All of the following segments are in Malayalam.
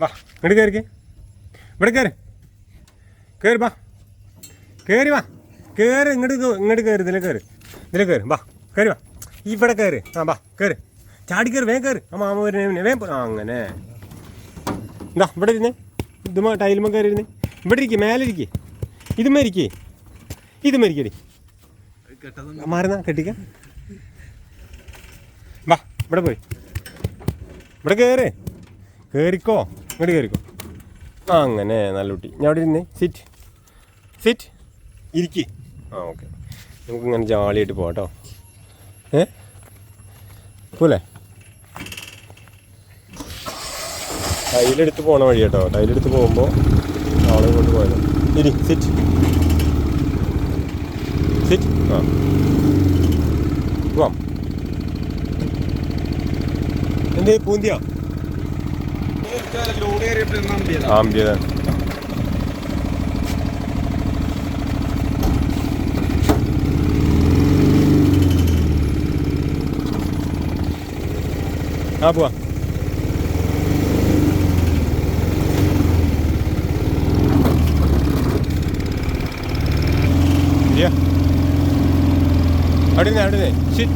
വാ ഇങ്ങോട്ട് കയറിക്കേ ഇവിടെ കയറി കയറി വാ. കയറി വാ. കയറി ഇങ്ങോട്ട് ഇങ്ങോട്ട് കയറി ഇതിലെ കയറി ഇതിലെ കയറി വാ കയറി വാ. ഇവിടെ കയറി ആ വാ കയറി ചാടി കയറി വേഗം കയറി ആ മാമ വരുന്നേ വേഗം അങ്ങനെ. എന്താ ഇവിടെ ഇരുന്നേ. ഇതുമ ടൈലുമ കയറി ഇരുന്നേ. ഇവിടെ ഇരിക്കേ മേലെ ഇരിക്കേ. ഇതുമ ഇരിക്കേ. ഇതുമ ഇരിക്കടി മാറുന്ന കെട്ടിക്ക. വാ ഇവിടെ പോയി. ഇവിടെ കയറി കയറിക്കോ ഇങ്ങോട്ട് കയറിക്കോ. ആ അങ്ങനെ നല്ല കുട്ടി. ഞാൻ അവിടെ ഇരുന്നേ. സിറ്റ് സിറ്റ് ഇരിക്കി. ആ ഓക്കെ നമുക്ക് ഇങ്ങനെ ജാളിയായിട്ട് പോകാം ഏ? പോലെ ടൈലെടുത്ത് പോണ വഴി കേട്ടോ ടൈലെടുത്ത് പോകുമ്പോൾ ആളെ കൊണ്ട് പോയത്. ഇരി സിറ്റ് സിറ്റ് ആ. പോവാം. എന്തേ പൂന്തിയാ? ലോഡ് കയറിയപ്പോൾ നമ്പിയതാ ആംബിയത ആ പോവാ. നിന്ന് അവിടെ ശരി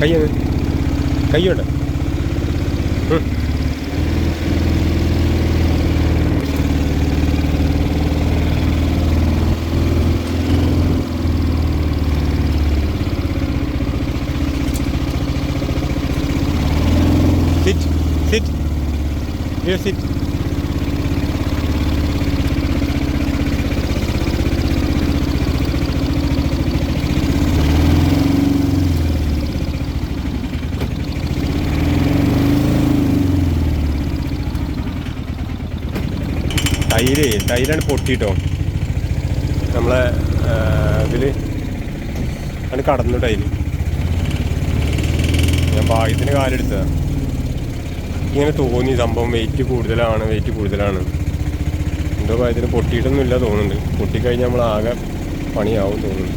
കയ്യത് കയ്യുണ്ട് ഉം. Sit, sit. Here, sit. തൈര് തൈരാണ് പൊട്ടിട്ടോ. നമ്മളെ ഇതിൽ ആണ് കടന്നു ടൈൽ ഞാൻ ഭാഗ്യത്തിന് കാലെടുത്തതാണ് ഇങ്ങനെ തോന്നി സംഭവം വെയിറ്റ് കൂടുതലാണ് വെയിറ്റ് കൂടുതലാണ്. എന്തോ കാര്യത്തിന് പൊട്ടിയിട്ടൊന്നുമില്ല തോന്നുന്നുണ്ട്. പൊട്ടിക്കഴിഞ്ഞാൽ നമ്മൾ ആകെ പണിയാവും തോന്നുന്നു